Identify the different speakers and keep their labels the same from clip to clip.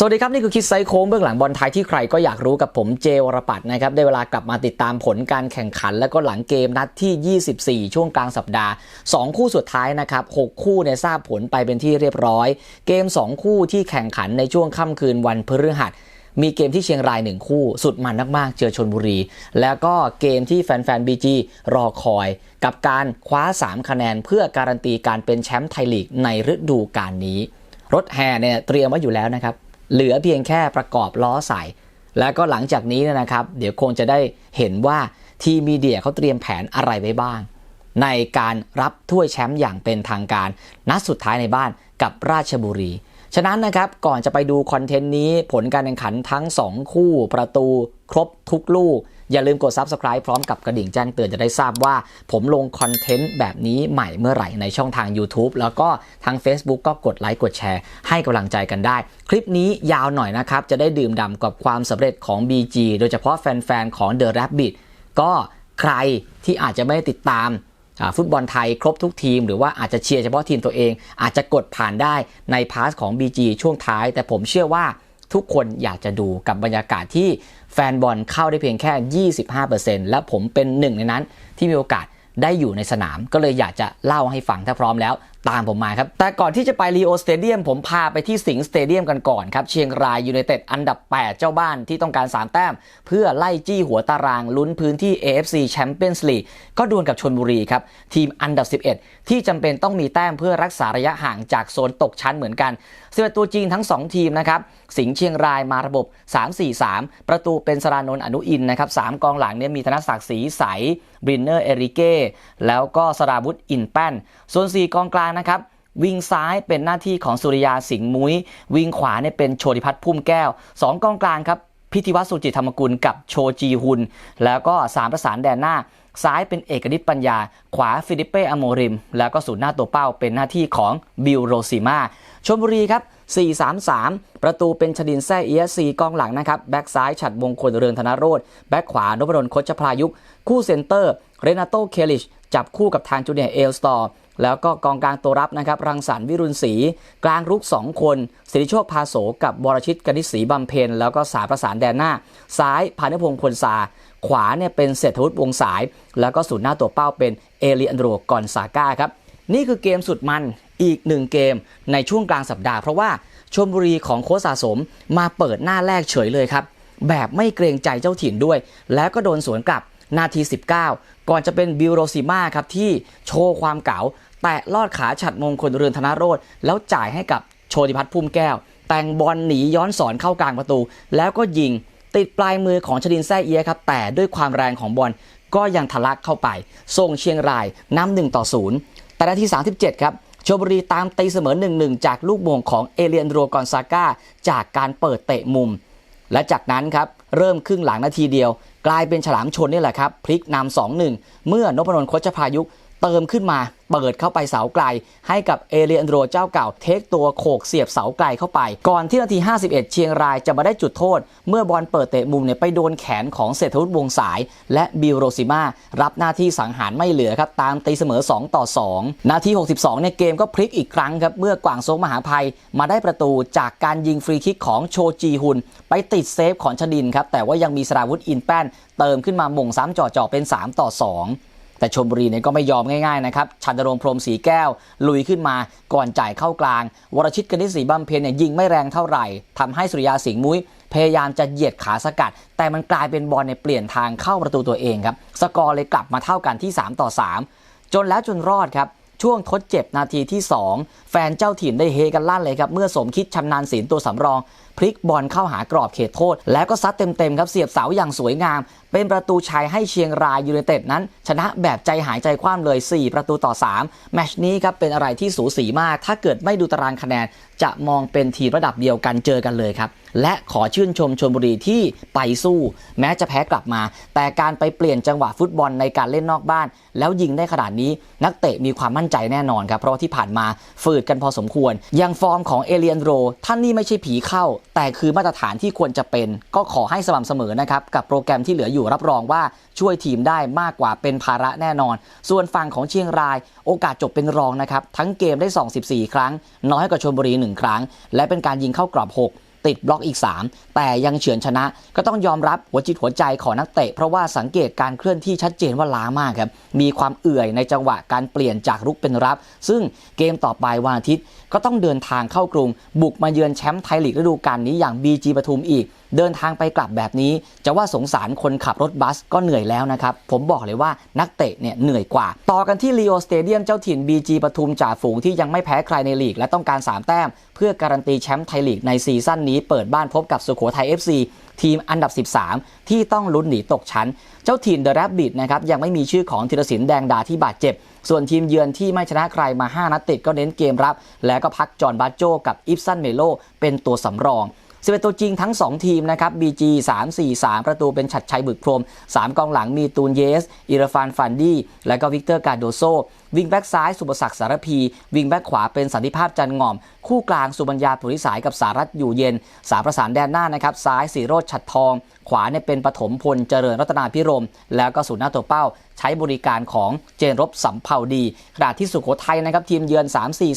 Speaker 1: สวัสดีครับ นี่คือคิดไซโค้งเบื้องหลังบอลไทยที่ใครก็อยากรู้กับผมเจวรปัตนะครับ ได้เวลากลับมาติดตามผลการแข่งขัน และก็หลังเกมนัดที่ 24 ช่วงกลางสัปดาห์ 2 คู่สุดท้ายนะครับ 6 คู่เนี่ยทราบผลไปเป็นที่เรียบร้อย เกม 2 คู่ที่แข่งขันในช่วงค่ำคืนวันพฤหัสมีเกมที่เชียงราย1คู่สุดมันมากๆ เจอชนบุรี แล้วก็เกมที่แฟนๆบีจีรอคอย กับการคว้า 3 คะแนนเพื่อการันตีการเป็นแชมป์ไทยลีกในฤดูกาลนี้ รถแห่เนี่ยเตรียมไว้อยู่แล้วนะครับ เหลือเพียงแค่ประกอบล้อใส่ แล้วก็หลังจากนี้นะครับ เดี๋ยวคงจะได้เห็นว่าทีมมีเดียเขาเตรียมแผนอะไรไว้บ้าง ในการรับถ้วยแชมป์อย่างเป็นทางการ นัดสุดท้ายในบ้านกับราชบุรี ฉะนั้นนะครับก่อนจะไปดูคอนเทนต์นี้ผลการแข่งขันทั้ง 2 คู่ประตูครบทุกลูก อย่าลืมกด Subscribe พร้อมกับกระดิ่งแจ้งเตือนจะได้ทราบว่า ผมลงคอนเทนต์แบบนี้ใหม่เมื่อไหร่ในช่องทาง YouTube แล้วก็ทาง Facebook ก็กดไลค์กดแชร์ให้กำลังใจกันได้ คลิปนี้ยาวหน่อยนะครับ จะได้ดื่มด่ำกับความสำเร็จของ BG โดยเฉพาะแฟนๆของ The Rabbit ก็ใครที่อาจจะไม่ติดตามฟุตบอลไทยครบทุกทีม หรือว่าอาจจะเชียร์เฉพาะทีมตัวเอง อาจจะกดผ่านได้ในพาร์ทของ BG ช่วงท้าย แต่ผมเชื่อว่าทุกคนอยากจะดูกับบรรยากาศที่ ฟนบอลเข้าได้เพียงแค่ 25%และผมเป็นหนึ่งในนั้นที่มีโอกาสได้อยู่ในสนาม ก็เลยอยากจะเล่าให้ฟังถ้าพร้อมแล้วตามผมมาครับ แต่ก่อนที่จะไปรีโอสเตเดียมผมพาไปที่สิงห์สเตเดียมกันก่อนครับ เชียงรายยูไนเต็ดอันดับ 8 เจ้าบ้านที่ต้องการ 3 แต้ม เพื่อไล่จี้หัวตารางลุ้นพื้นที่ AFC Champions League ก็ดวลกับชนบุรีครับ ทีมอันดับ 11 ที่จำเป็นต้องมีแต้มเพื่อรักษาระยะห่างจากโซนตกชั้นเหมือนกัน11ตัวจริงทั้ง 2 ทีมนะครับสิงห์เชียงรายมาระบบ 3-4-3 ประตูเป็นสรานนท์อนุอินนะครับสามกองหลังเนี่ยมีธนศักดิ์ศรีใสบรินเนอร์เอริเก้แล้วก็สราวุธอินแป้นส่วน4กองกลางนะครับวิงซ้ายเป็นหน้าที่ของสุริยาสิงห์มุ้ย วิงขวาเนี่ยเป็นโชติพัฒน์พุ่มแก้ว 2กองกลางครับพิธีวัฒน์สุจิตธรรมกุลกับโชจีฮุน แล้วก็3ประสานแดนหน้า ซ้ายเป็นเอกนิตปัญญา ขวาฟิลิปเป้อโมริม แล้วก็ศูนย์หน้าตัวเป้าเป็นหน้าที่ของบิลโรซิมาชลบุรีครับ 4-3-3 ประตูเป็นชดินแซ่เอียสีกองหลังนะครับ แบ็กซ้ายฉัดมงคลเรืองธนโรธแบ็กขวานพดลคชพลายุคู่เซนเตอร์ เรนาโตเคลิช จับคู่กับทางจูเนียเอลสตอร์ แล้วก็กองกลางตัวรับนะครับรังสรรค์วิรุณศรีกลางรุก 2 คนสิริโชคพาโสกับบรชิตกนิษฐ์ศรีบำเพ็ญแล้วก็สาประสานแดนหน้า ซ้ายพานุพงศ์พลสาขวาเนี่ยเป็นเศรษฐวุฒิวงสาย แล้วก็ศูนหน้าตัวเป้าเป็นเอลิอันโดรกอนซาก้าครับนี่คือเกมสุดมันอีกหนึ่งเกมในช่วงกลางสัปดาห์เพราะว่าชลบุรีของโค้ชสะสมมาเปิดหน้าแรกเฉยเลยครับ แบบไม่เกรงใจเจ้าถิ่นด้วย แล้วก็โดนสวนกลับนาที 19 ก่อนจะเป็นบิลโรซิมาครับที่โชว์ความเก๋าแตะลอดขาฉัดมงคลเรือนธนโรธแล้วจ่ายให้กับโชติพัฒน์พุ่มแก้ว แต่งบอลหนีย้อนสอนเข้ากลางประตู แล้วก็ยิงติดปลายมือของชดินแซ่เอียครับ แต่ด้วยความแรงของบอลก็ยังทะลักเข้าไปส่งเชียงรายนำหนึ่งต่อศูนย์แต่นาที 37 ครับชลบุรีตามตีเสมอ 1-1 จากลูกโมงของเอเลียนโรกอนซาก้า จากการเปิดเตะมุม และจากนั้นครับ เริ่มครึ่งหลังนาทีเดียว กลายเป็นฉลามชนนี่แหละครับพลิกนำสองหนึ่งเมื่อนพนลโคชพายุ เติมขึ้นมาเปิดเข้าไปเสาไกล ให้กับเอเลียนโรเจ้าเก่าเทคตัวโขกเสียบเสาไกลเข้าไป ก่อนที่นาที 51 เชียงรายจะมาได้จุดโทษ เมื่อบอลเปิดเตะมุมเนี่ยไปโดนแขนของเศรษฐวุฒิวงสาย และบิลโรซิมารับหน้าที่สังหารไม่เหลือครับ ตามตีเสมอ 2 ต่อ 2 นาที 62เนี่ยเกมก็พลิกอีกครั้งครับ เมื่อกวางโซงมหาภัยมาได้ประตูจากการยิงฟรีคิกของโชจีฮุน ไปติดเซฟของชดินครับแต่ว่ายังมีสราวุธอินแป้น เติมขึ้นมาม่งซ้ำจ่อๆเป็น 3 ต่อ 2 แต่ชมบุรีเนี่ยก็ไม่ยอมง่ายๆนะครับชันดรงพรมสีแก้ว ลุยขึ้นมาก่อนจ่ายเข้ากลาง วรชิตกนิษฐ์ศรีบำเพ็ญเนี่ยยิงไม่แรงเท่าไหร่ทำให้สุริยาสิงห์มุ้ยพยายามจะเหยียดขาสกัด แต่มันกลายเป็นบอลในเปลี่ยนทางเข้าประตูตัวเองครับสกอร์เลยกลับมาเท่ากันที่ 3 ต่อ 3 จนแล้วจนรอดครับช่วงทดเจ็บนาทีที่ 2 แฟนเจ้าถิ่นได้เฮกันลั่นเลยครับ เมื่อสมคิดชำนาญศิลป์ตัวสำรอง พลิกบอลเข้าหากรอบเขตโทษ แล้วก็ซัดเต็มๆครับเสียบเสาอย่างสวยงาม เป็นประตูชัยให้เชียงรายยูไนเต็ดนั้น ชนะแบบใจหายใจคว่ำเลย 4 ประตูต่อ 3 แมชนี้ครับเป็นอะไรที่สูสีมาก ถ้าเกิดไม่ดูตารางคะแนน จะมองเป็นทีมระดับเดียวกันเจอกันเลยครับและขอชื่นชมชนบุรีที่ไปสู้ แม้จะแพ้กลับมา แต่การไปเปลี่ยนจังหวะฟุตบอลในการเล่นนอกบ้าน แล้วยิงได้ขนาดนี้นักเตะมีความมั่นใจแน่นอนครับ เพราะที่ผ่านมาฝืดกันพอสมควรอย่างฟอร์มของเอเลียนโรท่านนี่ไม่ใช่ผีเข้าแต่คือมาตรฐานที่ควรจะเป็น ก็ขอให้สม่ำเสมอนะครับ กับโปรแกรมที่เหลืออยู่รับรองว่าช่วยทีมได้มากกว่าเป็นภาระแน่นอน ส่วนฝั่งของเชียงราย โอกาสจบเป็นรองนะครับ ทั้งเกมได้ 2 14 ครั้ง น้อยกว่าชลบุรี 1 ครั้ง และเป็นการยิงเข้ากรอบ 6 ติดบล็อกอีก 3 แต่ยังเฉือนชนะ ก็ต้องยอมรับหัวจิตหัวใจของนักเตะ เพราะว่าสังเกตการเคลื่อนที่ชัดเจนว่าล้ามากครับ มีความเอื่อยในจังหวะการเปลี่ยนจากรุกเป็นรับ ซึ่งเกมต่อไปวันอาทิตย์ ก็ต้องเดินทางเข้ากรุง บุกมาเยือนแชมป์ไทยลีกฤดูกาลนี้อย่าง BG ปทุมอีก เดินทางไปกลับแบบนี้ จะว่าสงสารคนขับรถบัสก็เหนื่อยแล้วนะครับผมบอกเลยว่านักเตะเนี่ยเหนื่อยกว่า ต่อกันที่ลีโอสเตเดียมเจ้าถิ่น BG ปทุมจ่าฝูงที่ยังไม่แพ้ใครในลีกและต้องการ 3 แต้ม เพื่อการันตีแชมป์ไทยลีกในซีซั่นนี้เปิดบ้านพบกับสุโขทัย FC ทีมอันดับ 13 ที่ต้องลุ้นหนีตกชั้น เจ้าถิ่นเดอะแรบบิทนะครับยังไม่มีชื่อของธีรศิลป์แดงดาที่บาดเจ็บ ส่วนทีมเยือนที่ไม่ชนะใครมา 5 นัดติดก็เน้นเกมรับ แล้วก็พักจอห์นบาโจกับอิฟซันเมโลเป็นตัวสำรอง 11ตัวจริงทั้ง 2 ทีมนะครับ BG 3 4 3 ประตูเป็นฉัดชัยบึกพรม 3 กองหลังมีตูนเยส อิรฟานฟันดี้ และก็วิกเตอร์กาโดโซ วิงแบ็กซ้ายสุประศักดิ์สารพี วิงแบ็กขวาเป็นสันติภาพจันง่อม คู่กลางสุบัญญาปุริสายกับสารัตอยู่เย็น สามประสานแดนหน้านะครับ ซ้ายสีโรดฉัดทอง ขวาเนี่ยเป็นปฐมพลเจริญรัตนาพิรม แล้วก็ศูนหน้าตัวเป้า ใช้บริการของเจนรบสำเภาดีขณะที่สุโขทัยนะครับทีมเยือน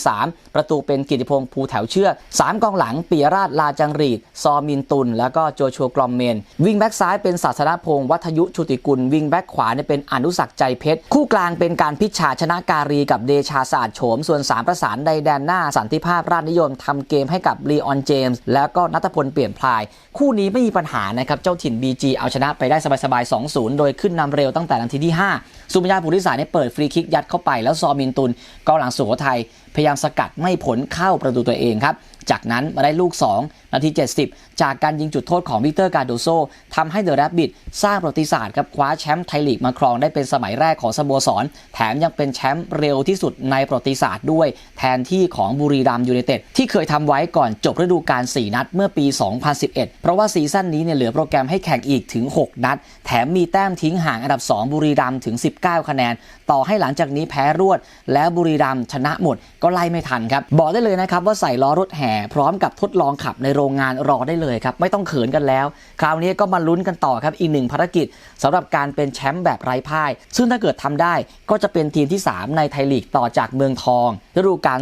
Speaker 1: 3-4-3 ประตูเป็นกิติพงศ์ภูแถวเชือก3กองหลังปียราชลาจังรีด ซอมินตุน แล้วก็โจชัวกรอมเมน วิ่งแบ็กซ้ายเป็นศาสนพงศ์วัฒยุชุติกุล วิ่งแบ็กขวาเนี่ยเป็นอนุสักใจเพชร คู่กลางเป็นการพิชชาชนะการีกับเดชาศาสตร์โฉม ส่วน 3 ประสานใดแดนหน้าสันติภาพราชนิยมทำเกมให้กับลีออนเจมส์แล้วก็นัทพลเปลี่ยนพลาย คู่นี้ไม่มีปัญหานะครับเจ้าถิ่น BG เอาชนะไปได้สบายๆ2-0 โดยขึ้นนำเร็วตั้งแต่นาทีที่ 5สุภัญญาภูริสายเนี่ยเปิดฟรีคิกยัดเข้าไป แล้วซอมินตุนกองหลังสุโขทัยพยายามสกัดไม่ผลเข้าประตูตัวเองครับ จากนั้นมาได้ลูก 2 นาที 70 จากการยิงจุดโทษของวิกเตอร์กาโดโซทำให้เดอะแรบบิทสร้างประวัติศาสตร์ครับคว้าแชมป์ไทยลีกมาครองได้เป็นสมัยแรกของสโมสร แถมยังเป็นแชมป์เร็วที่สุดในประวัติศาสตร์ด้วย แทนที่ของบุรีรัมยูไนเต็ดที่เคยทำไว้ก่อนจบฤดูกาล4นัดเมื่อปี 2011 เพราะว่าซีซั่นนี้เนี่ยเหลือโปรแกรมให้แข่งอีกถึง 6 นัด แถมมีแต้มทิ้งห่างอันดับ 2 บุรีรัมถึง 19 คะแนน ต่อให้หลังจากนี้แพ้รวด แล้วบุรีรัมชนะหมดก็ไล่ไม่ทันครับบอกได้เลยนะครับว่าใส่ล้อรถแห่พร้อมกับทดลองขับในโรงงานรอได้เลยครับ ไม่ต้องเขินกันแล้ว คราวนี้ก็มาลุ้นกันต่อครับอีกหนึ่งภารกิจสำหรับการเป็นแชมป์แบบไร้พ่าย ซึ่งถ้าเกิดทำได้ก็จะเป็นทีมที่ 3 ในไทยลีกต่อจากเมืองทองฤดูกาล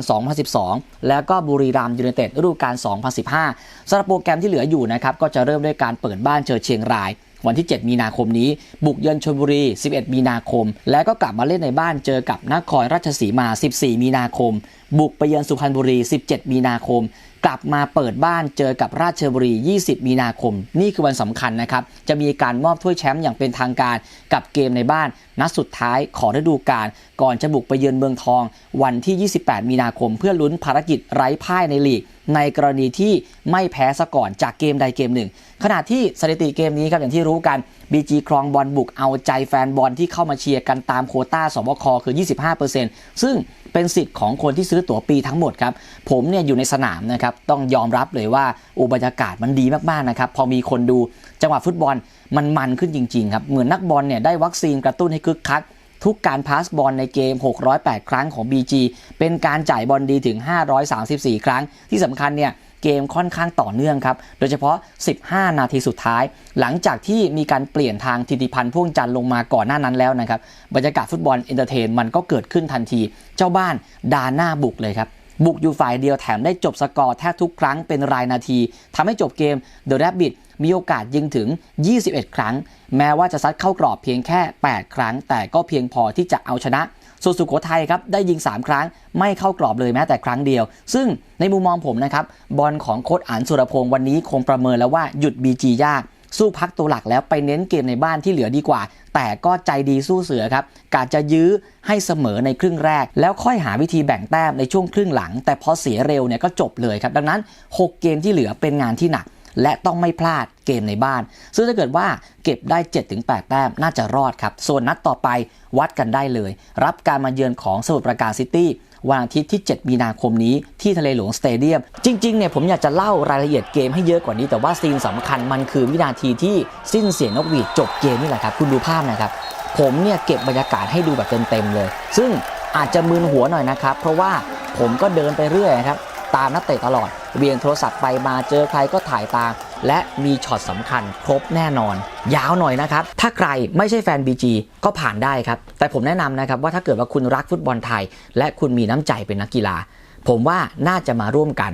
Speaker 1: 2012 แล้วก็บุรีรัมย์ยูไนเต็ดฤดูกาล 2015สำหรับโปรแกรมที่เหลืออยู่นะครับก็จะเริ่มด้วยการเปิดบ้านเจอเชียงรายวันที่ 7 มีนาคมนี้ บุกเยือนชลบุรี 11 มีนาคม แล้วก็กลับมาเล่นในบ้านเจอกับนครราชสีมา 14 มีนาคม บุกไปเยือนสุพรรณบุรี 17 มีนาคม กลับมาเปิดบ้านเจอกับราชบุรี 20 มีนาคม นี่คือวันสำคัญนะครับ จะมีการมอบถ้วยแชมป์อย่างเป็นทางการ กับเกมในบ้านนัดสุดท้ายของฤดูกาลก่อนจะบุกไปเยือนเมืองทอง วันที่ 28 มีนาคม เพื่อลุ้นภารกิจไร้พ่ายในลีก ในกรณีที่ไม่แพ้ซะก่อนจากเกมใดเกมหนึ่ง ขณะที่สถิติเกมนี้ครับอย่างที่รู้กัน BG ครองบอลบุกเอาใจแฟนบอลที่เข้ามาเชียร์กันตามโคต้าสบคคือ 25%ซึ่งเป็นสิทธิ์ของคนที่ซื้อตั๋วปีทั้งหมดครับ ผมเนี่ยอยู่ในสนามนะครับ ต้องยอมรับเลยว่าอุบรรยากาศมันดีมากๆนะครับ พอมีคนดูจังหวะฟุตบอล มันมันขึ้นจริงๆครับเหมือนนักบอลเนี่ยได้วัคซีนกระตุ้นให้คึกคัก ทุกการพาสบอลในเกม 608 ครั้งของ BG เป็นการจ่ายบอลดีถึง 534 ครั้ง ที่สำคัญเนี่ยเกมค่อนข้างต่อเนื่องครับ โดยเฉพาะ 15 นาทีสุดท้าย หลังจากที่มีการเปลี่ยนทางธิติพันธ์พ่วงจันทร์ลงมาก่อนหน้านั้นแล้วนะครับ บรรยากาศฟุตบอลเอนเตอร์เทนมันก็เกิดขึ้นทันที เจ้าบ้านดาหน้าบุกเลยครับ บุกอยู่ฝ่ายเดียวแถมได้จบสกอร์แทบทุกครั้งเป็นรายนาทีทำให้จบเกมเดอะแรบบิท มีโอกาสยิงถึง 21 ครั้ง แม้ว่าจะซัดเข้ากรอบเพียงแค่ 8 ครั้ง แต่ก็เพียงพอที่จะเอาชนะส่วนสุโขทัยครับได้ยิง 3 ครั้งไม่เข้ากรอบเลยแม้แต่ครั้งเดียว ซึ่งในมุมมองผมนะครับบอลของโค้ชอันสุรพงศ์วันนี้คงประเมินแล้วว่าหยุด BG ยาก สู้พักตัวหลักแล้วไปเน้นเกมในบ้านที่เหลือดีกว่า แต่ก็ใจดีสู้เสือครับกาจะยื้อให้เสมอในครึ่งแรก แล้วค่อยหาวิธีแบ่งแต้มในช่วงครึ่งหลัง แต่พอเสียเร็วเนี่ยก็จบเลยครับดังนั้น 6 เกมที่เหลือเป็นงานที่หนัก และต้องไม่พลาดเกมในบ้าน ซึ่งถ้าเกิดว่าเก็บได้ 7-8 แต้มน่าจะรอดครับ ส่วนนัดต่อไปวัดกันได้เลย รับการมาเยือนของสมุทรปราการซิตี้วันอาทิตย์ที่ 7 มีนาคมนี้ที่ทะเลหลวงสเตเดียม จริงๆ เนี่ยผมอยากจะเล่ารายละเอียดเกมให้เยอะกว่านี้ แต่ว่าซีนสำคัญมันคือวินาทีที่สิ้นเสียงนกหวีดจบเกมนี่แหละครับ คุณดูภาพนะครับ ผมเนี่ยเก็บบรรยากาศให้ดูแบบเต็มๆเลย ซึ่งอาจจะมึนหัวหน่อยนะครับ เพราะว่าผมก็เดินไปเรื่อยครับ ตามนักเตะตลอด เวียงโทรศัพท์ไปมาเจอใครก็ถ่ายตามและมีช็อตสำคัญครบแน่นอน ยาวหน่อยนะครับ ถ้าใครไม่ใช่แฟน BG ก็ผ่านได้ครับ แต่ผมแนะนำนะครับว่าถ้าเกิดว่าคุณรักฟุตบอลไทย และคุณมีน้ำใจเป็นนักกีฬา ผมว่าน่าจะมาร่วมกัน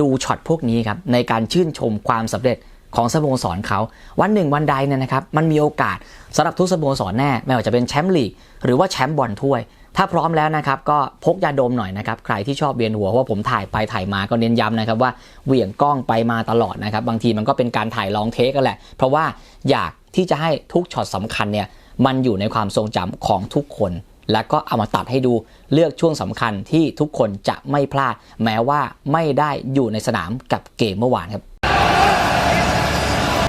Speaker 1: ดูช็อตพวกนี้ครับในการชื่นชมความสำเร็จของสโมสรเขา วันหนึ่งวันใดเนี่ยนะครับมันมีโอกาสสำหรับทุกสโมสรแน่ ไม่ว่าจะเป็นแชมป์ลีกหรือว่าแชมป์บอลถ้วย ถ้าพร้อมแล้วนะครับก็พกยาดมหน่อยนะครับใครที่ชอบเบียนหัวเพราะว่าผมถ่ายไปถ่ายมาก็เน้นย้ำนะครับว่าเหวี่ยงกล้องไปมาตลอดนะครับบางทีมันก็เป็นการถ่ายลองเทคกันแหละ เพราะว่าอยากที่จะให้ทุกช็อตสำคัญเนี่ยมันอยู่ในความทรงจำของทุกคน แล้วก็เอามาตัดให้ดูเลือกช่วงสำคัญที่ทุกคนจะไม่พลาด แม้ว่าไม่ได้อยู่ในสนามกับเกมเมื่อวานครับ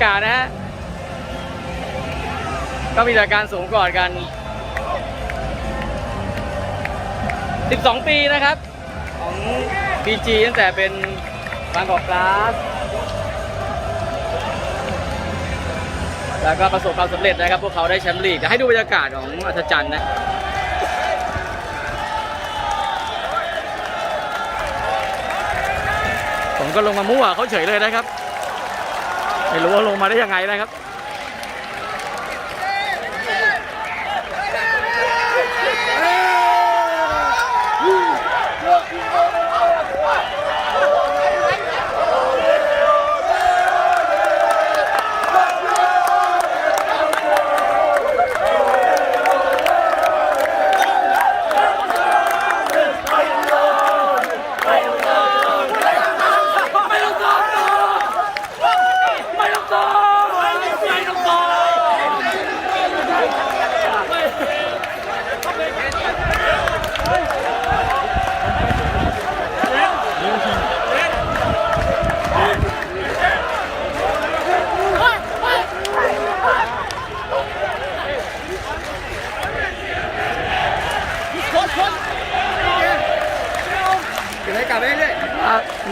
Speaker 2: กานะฮะก็มีแต่การสูงกอดกัน 12 ปีนะครับ ของ BG ตั้งแต่เป็นบางกอกกลาสแล้วก็ประสบความสำเร็จนะครับ พวกเขาได้แชมป์ลีกเดี๋ยวให้ดูบรรยากาศของอัศจรรย์นะผมก็ลงมามั่วเขาเฉยเลยนะครับ ไม่รู้ว่าลงมาได้ยังไงนะครับ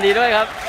Speaker 2: ดีด้วยครับ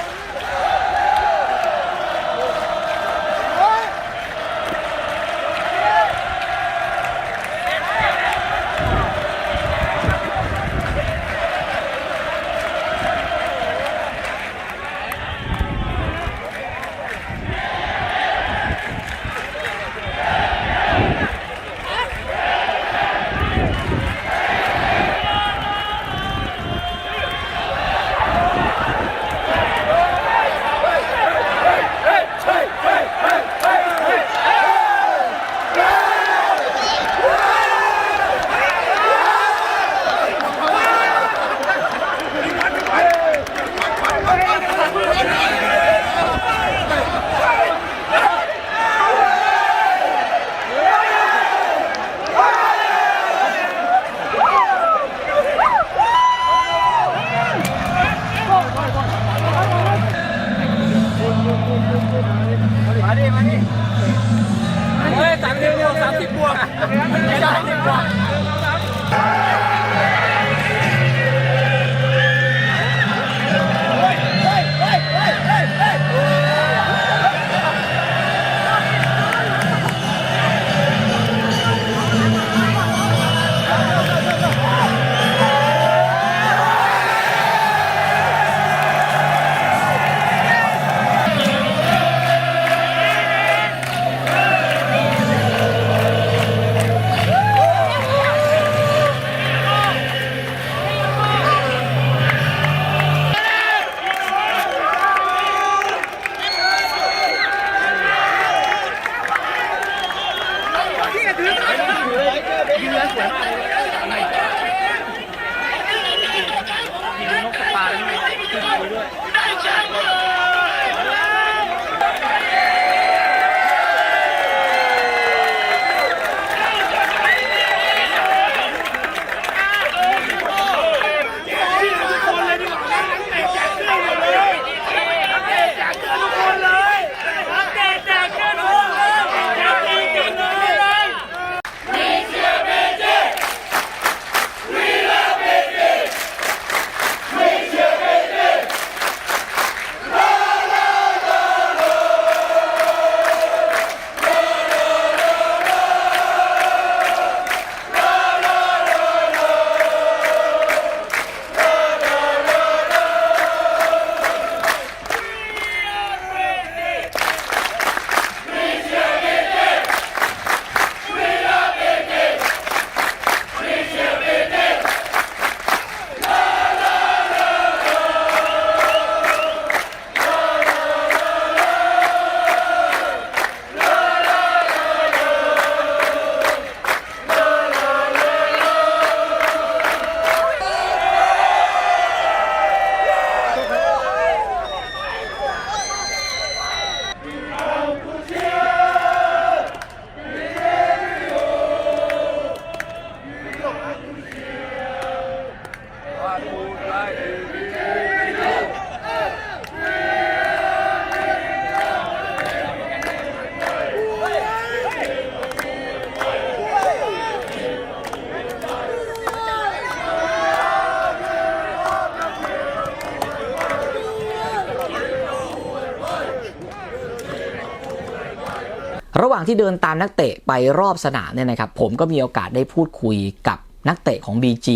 Speaker 2: า
Speaker 1: งที่เดินตามนักเตะไปรอบสนามเนี่ยนะครับผมก็มีโอกาสได้พูดคุยกับนักเตะของ BG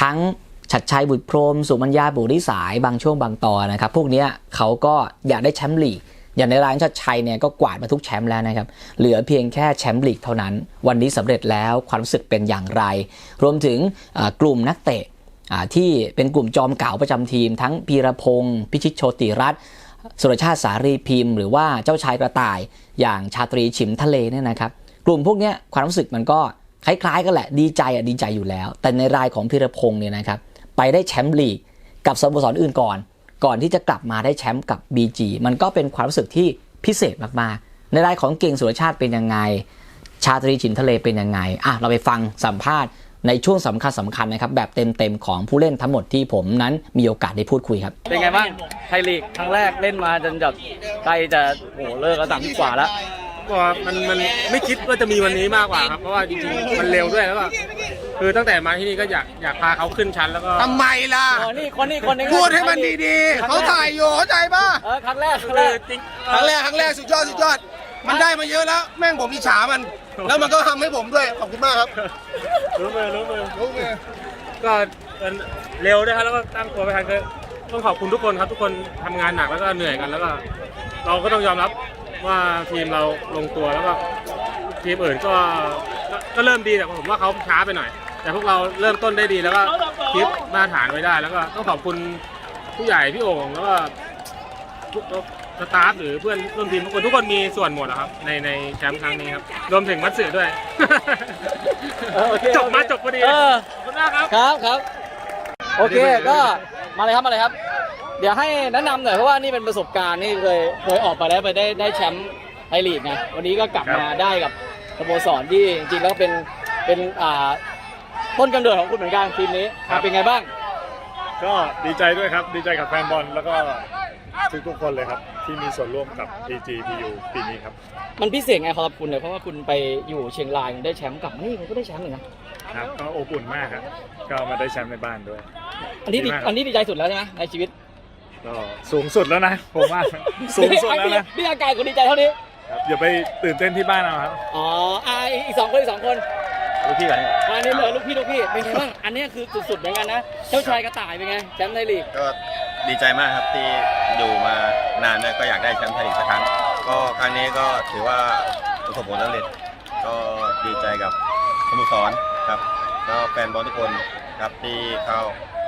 Speaker 1: ทั้งชัดชัยบุตรพรม สุมัญญาบุริสายบางช่วงบางตอนนะครับ พวกนี้เขาก็อยากได้แชมป์ลีก อย่างในร้ายชัดชัยเนี่ยก็กวาดมาทุกแชมป์แล้วนะครับ เหลือเพียงแค่แชมป์ลีกเท่านั้น วันนี้สำเร็จแล้วความรู้สึกเป็นอย่างไร รวมถึงกลุ่มนักเตะที่เป็นกลุ่มจอมเก่าประจำทีม ทั้งพีรพงศ์พิชิตโชติรัตน์ สุรชาติสารีพิมพ์ หรือว่าเจ้าชายกระต่ายอย่างชาตรีฉิมทะเลเนี่ยนะครับ กลุ่มพวกนี้ความรู้สึกมันก็คล้ายๆกันแหละดีใจอะดีใจอยู่แล้ว แต่ในรายของพีรพงศ์เนี่ยนะครับไปได้แชมป์ลีกกับสโมสรอื่นก่อน ก่อนที่จะกลับมาได้แชมป์กับ BG มันก็เป็นความรู้สึกที่พิเศษมากๆในรายของเก่งสุรชาติเป็นยังไง ชาตรีฉินทะเลเป็นยังไงอะเราไปฟังสัมภาษณ์ ในช่วงสำคัญสำคัญนะครับแบบเต็มๆของผู้เล่นทั้งหมดที่ผมนั้นมีโอกาสได้พูดคุยครับ
Speaker 2: เป็นไงบ้างไทยลีกครั้งแรกเล่นมาจนแบบใกล้จะโหเลิกแล้วสามสิบกว่าแล้ว
Speaker 3: ก็มันมันไม่คิดว่าจะมีวันนี้มากกว่าครับเพราะว่าจริงๆมันเร็วด้วยแล้วก็คือตั้งแต่มาที่นี่ก็อยากอยากพาเขาขึ้นชั้นแล้วก็
Speaker 4: ทำไมล่ะ
Speaker 2: อ๋อนี่คนนี้คนหนึง
Speaker 4: พูดให้มันดีๆเขาถ่ายอยู่เข้าใจป่ะ
Speaker 2: เออครั้งแรกครั้ง
Speaker 3: คื
Speaker 2: แร
Speaker 3: อกจริง
Speaker 4: ครั้งแรกครั้งแรกสุดยอดสุดยอด มันได้มาเยอะแล้ว แม่งผมอิจฉามัน แล้วมันก็ทำให้ผมด้วย ขอบคุณมากครับ
Speaker 3: รู้มือรู้มือ
Speaker 4: รู้ไง
Speaker 3: ก็มันเร็วด้วยครับแล้วก็ตั้งตัวไปทันคือต้องขอบคุณทุกคนครับทุกคนทำงานหนักแล้วก็เหนื่อยกันแล้วก็เราก็ต้องยอมรับว่าทีมเราลงตัวแล้วก็ทีมอื่นก็ก็ก็เริ่มดีแต่ผมว่าเขาช้าไปหน่อย แต่พวกเราเริ่มต้นได้ดีแล้วก็คิดมาตรฐานไว้ได้ แล้วก็ต้องขอบคุณผู้ใหญ่พี่โอ่งแล้วก็ทุก สตาฟหรือเพื่อนร่วมทีมทุกคนทุกคนมีส่วนหมดนะครับ ในในแชมป์ครั้งนี้ครับ รวมถึงมัตสึด้วย
Speaker 2: เออโอเค
Speaker 3: จบมาจบพอดี
Speaker 2: เออ
Speaker 3: ขอบคุณมากครับ
Speaker 2: ครับครับโอเคก็มาเลยครับมาเลยครับ เดี๋ยวให้แนะนำหน่อยเพราะว่านี่เป็นประสบการณ์นี่เคยเคยออกไปแล้วไปได้ได้แชมป์ไทยลีกไงวันนี้ก็กลับมาได้กับสโมสรที่จริงๆแล้วเป็นเป็นอ่าต้นกำเนิดของคุณเหมือนกันทีมนี้อะเป็นไงบ้าง
Speaker 5: ก็ดีใจด้วยครับ ดีใจกับแฟนบอลแล้วก็ ทุกทุกๆคนเลยครับ ที่มีส่วนร่วมกับ PGPU ปีนี้ครับ
Speaker 2: มันพิเศษไงสำหรับคุณเนี่ยเพราะว่าคุณไปอยู่เชียงรายได้แชมป์กลับมานี่คุณก็ได้แชมป์เลยนะครับ
Speaker 5: ก็อบอุ่นมากครับก็มาได้แชมป์ในบ้านด้วย
Speaker 2: อันนี้ดี
Speaker 5: ดีมากครับ
Speaker 2: อันนี้ดีใจสุดแล้วใช่ไหมในชีวิต
Speaker 5: ก็สูงสุดแล้วนะผมว่า สูงสุดแล้วนะ
Speaker 2: พี่อาการคุณดีใจเท่านี้
Speaker 5: ครับอย่าไปตื่นเต้นที่บ้านเอาครับ
Speaker 2: อ๋ออ่าอีกสองคนอีกสองคน
Speaker 5: ลูกพี่ก่อน
Speaker 2: อันนี้เลยลูกพี่ลูกพี่เป็นไงบ้างอันนี้คือสุดๆเหมือนกันนะเจ้าชายกระต่ายเป็นไงแชมป์ในลีก
Speaker 6: ก็ดีใจมากครับที่อยู่มานานแล้วก็อยากได้แชมป์ไทยลีกสักครั้ง ก็ครั้งนี้ก็ถือว่าประสบผลสำเร็จ ก็ดีใจกับสโมุสรครับก็แฟนบอลทุกคนครับที่เข้า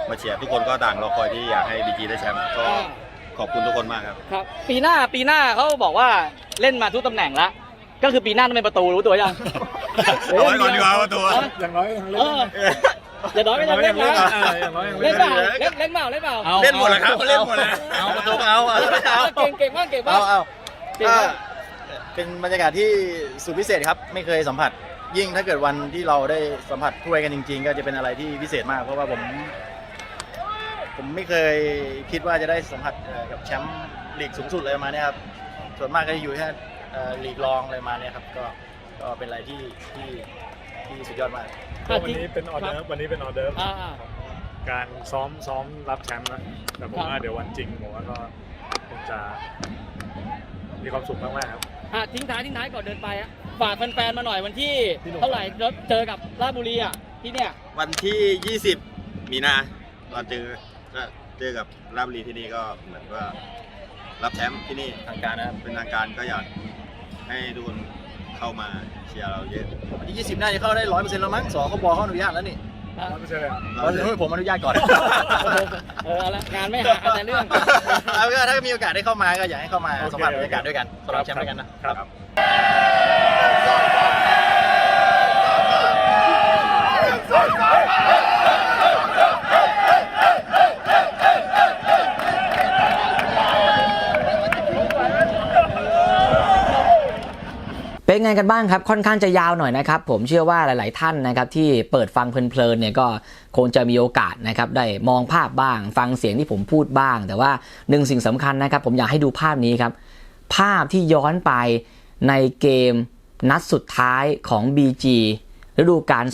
Speaker 6: มาเชียร์ทุกคนก็ต่างรอคอยที่อยากให้บีจีได้แชมป์ก็ขอบคุณทุกคนมากครับ
Speaker 2: ครับ ปีหน้าปีหน้าเขาบอกว่าเล่นมาทุกตำแหน่งแล้วก็คือปีหน้าต้องเป็นประตูรู้ตัวยัง
Speaker 6: เอาไว้ก่อนดีกว่าประตู
Speaker 2: ออ
Speaker 5: อย่างน้อยยัง
Speaker 2: เอ
Speaker 5: เล่น
Speaker 2: ออย่าน้อยก็ยังเล่นนะ
Speaker 5: เอย่างน้อยยัง
Speaker 2: เล่
Speaker 5: เล่
Speaker 2: น
Speaker 5: น
Speaker 2: เปล่าเล่นเล่นเปล่าเล่นเปล่า
Speaker 6: เล่นหมดเลยครับเล่นหมดเลย
Speaker 7: เอาประตูเอาเอาเอา
Speaker 2: เก่งเก่งมากเก่งมาก
Speaker 7: เอาเอา
Speaker 2: เก่ง
Speaker 7: ก็
Speaker 2: มาก
Speaker 7: เป็นบรรยากาศที่สุดพิเศษครับ ไม่เคยสัมผัส ยิ่งถ้าเกิดวันที่เราได้สัมผัสถ้วยกันจริง ๆ ก็จะเป็นอะไรที่พิเศษมากเพราะว่าผม ผมไม่เคยคิดว่าจะได้สัมผัสเอ่อกับแชมป์ลีกสูงสุดเลยประมาณเนี้ยครับส่วนมากก็จะอยู่แค่เอ่อลีกรองอะไรประมาณเนี้ยครับก็ ก็เป็นอะไรที่ที่ที่สุดยอดมาก
Speaker 5: ก็วันนี้เป็นออเดิร์ฟวันนี้เป็นออเดิร์ฟ
Speaker 2: อ่า
Speaker 5: ของการซ้อมซ้อมรับแชมป์นะแต่ผมว่าเดี๋ยววันจริงผมว่าก็คงจะมีความสุขมากๆครับ
Speaker 2: อะทิ้งท้ายทิ้งท้ายก่อนเดินไปอะฝากแฟนๆมาหน่อยวันที่
Speaker 5: ที่หนุ่ม
Speaker 2: เท่าไหร่เจอกับราชบุรีอะที่เนี่ย
Speaker 6: วันที่ 20 มีนาเราเจอก็เจอกับราชบุรีที่นี่ก็เหมือนว่ารับแชมป์ที่นี่
Speaker 7: ทางการนะครับ
Speaker 6: เป็นทางการก็อยากให้ทุกคน เข้ามาเชียร์เราเยอะ
Speaker 7: วันที่20น่าจะเข้าได้ร้อยเปอร์เซ็นต์แล้วมั้งสคบเขาอนุญาตแล้วนี่
Speaker 2: อะ
Speaker 5: ไม่ใช่เลย
Speaker 7: เพราะฉะนั้นผมอนุญาตก่อน
Speaker 2: เออเอาละงานไม่หาแต่เรื่อง
Speaker 7: เอาก็ถ้ามีโอกาสได้เข้ามาก็อยากให้เข้ามา
Speaker 5: โอเค
Speaker 7: สัมผัสบรรยากาศด้วยกันสำหรับแชมป์ด้วยกันนะ
Speaker 5: ครับ
Speaker 1: เป็นไงกันบ้างครับ ค่อนข้างจะยาวหน่อยนะครับ ผมเชื่อว่าหลาย ๆ ท่านนะครับที่เปิดฟังเพลิน ๆ เนี่ยก็คงจะมีโอกาสนะครับได้มองภาพบ้าง ฟังเสียงที่ผมพูดบ้าง แต่ว่าหนึ่งสิ่งสำคัญนะครับ ผมอยากให้ดูภาพนี้ครับ ภาพที่ย้อนไปในเกมนัดสุดท้ายของ BG ฤดูกาล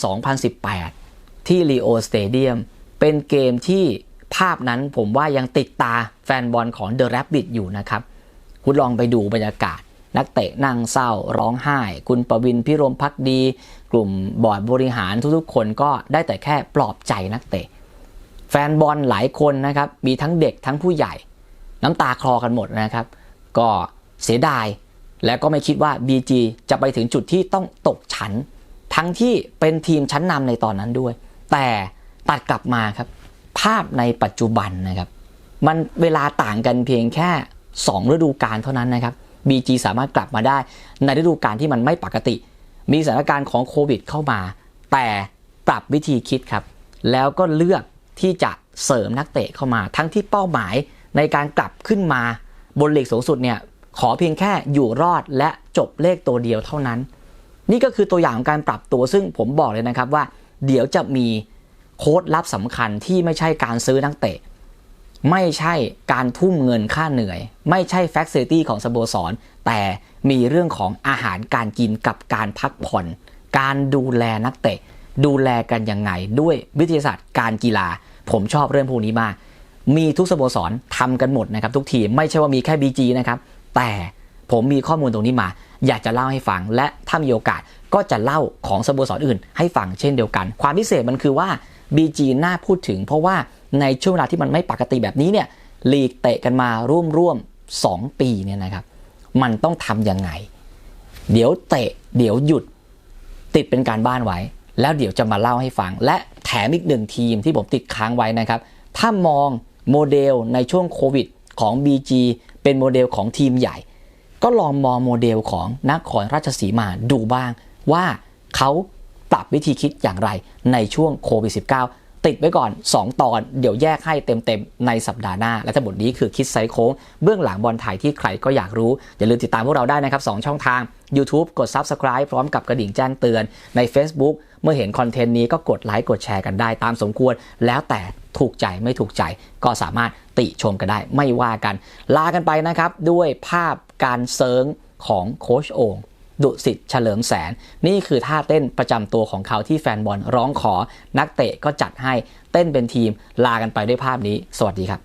Speaker 1: 2018 ที่ Leo Stadium เป็นเกมที่ภาพนั้นผมว่ายังติดตาแฟนบอลของ The Rabbit อยู่นะครับ คุณลองไปดูบรรยากาศ นักเตะนั่งเศร้าร้องไห้ คุณประวินพิรมพักดี กลุ่มบอร์ดบริหารทุกๆ คนก็ได้แต่แค่ปลอบใจนักเตะ แฟนบอลหลายคนนะครับมีทั้งเด็กทั้งผู้ใหญ่ น้ำตาคลอกันหมดนะครับ ก็เสียดายและก็ไม่คิดว่า BG จะไปถึงจุดที่ต้องตกชั้น ทั้งที่เป็นทีมชั้นนำในตอนนั้นด้วย แต่ตัดกลับมาครับ ภาพในปัจจุบันนะครับ มันเวลาต่างกันเพียงแค่ 2 ฤดูกาลเท่านั้นนะครับ BG สามารถกลับมาได้ในฤดูกาลที่มันไม่ปกติ มีสถานการณ์ของโควิดเข้ามา แต่ปรับวิธีคิดครับ แล้วก็เลือกที่จะเสริมนักเตะเข้ามา ทั้งที่เป้าหมายในการกลับขึ้นมาบนลีกสูงสุดเนี่ยขอเพียงแค่อยู่รอดและจบเลขตัวเดียวเท่านั้น นี่ก็คือตัวอย่างของการปรับตัวซึ่งผมบอกเลยนะครับว่า เดี๋ยวจะมีโค้ดลับสำคัญที่ไม่ใช่การซื้อนักเตะ ไม่ใช่การทุ่มเงินค่าเหนื่อย ไม่ใช่แฟคซิลิตี้ของสโมสร แต่มีเรื่องของอาหารการกินกับการพักผ่อน การดูแลนักเตะ ดูแลกันยังไง ด้วยวิทยาศาสตร์การกีฬา ผมชอบเรื่องพวกนี้มาก มีทุกสโมสรทำกันหมดนะครับ ทุกทีมไม่ใช่ว่ามีแค่ BG นะครับแต่ผมมีข้อมูลตรงนี้มา อยากจะเล่าให้ฟัง และถ้ามีโอกาสก็จะเล่าของสโมสรอื่น ให้ฟังเช่นเดียวกัน ความพิเศษมันคือว่า BG น่าพูดถึง เพราะว่า ในช่วงเวลาที่มันไม่ปกติแบบนี้เนี่ยลีกเตะกันมาร่วมร่วมๆ2ปีเนี่ยนะครับ มันต้องทำยังไง เดี๋ยวเตะเดี๋ยวหยุดติดเป็นการบ้านไว้ แล้วเดี๋ยวจะมาเล่าให้ฟัง และแถมอีกหนึ่งทีมที่ผมติดค้างไว้นะครับ ถ้ามองโมเดลในช่วงโควิดของ BG เป็นโมเดลของทีมใหญ่ ก็ลองมองโมเดลของนครราชสีมาดูบ้าง ว่าเขาปรับวิธีคิดอย่างไรในช่วงโควิด -19 ติดไว้ก่อน 2 ตอน เดี๋ยวแยกให้เต็มๆ ในสัปดาห์หน้า และทั้งหมดนี้คือคิดไซโค้งเบื้องหลังบอลไทยที่ใครก็อยากรู้ อย่าลืมติดตามพวกเราได้นะครับ 2 ช่องทาง YouTube กด Subscribe พร้อมกับกระดิ่งแจ้งเตือนใน Facebook เมื่อเห็นคอนเทนต์นี้ก็กดไลค์กดแชร์กันได้ตามสมควร แล้วแต่ถูกใจไม่ถูกใจ ก็สามารถติชมกันได้ไม่ว่ากัน ลากันไปนะครับด้วยภาพการเซิร์งของโคชโอง ดุสิตเฉลิมแสน นี่คือท่าเต้นประจำตัวของเขาที่แฟนบอลร้องขอนักเตะก็จัดให้เต้นเป็นทีมลากันไปด้วยภาพนี้ สวัสดีครับ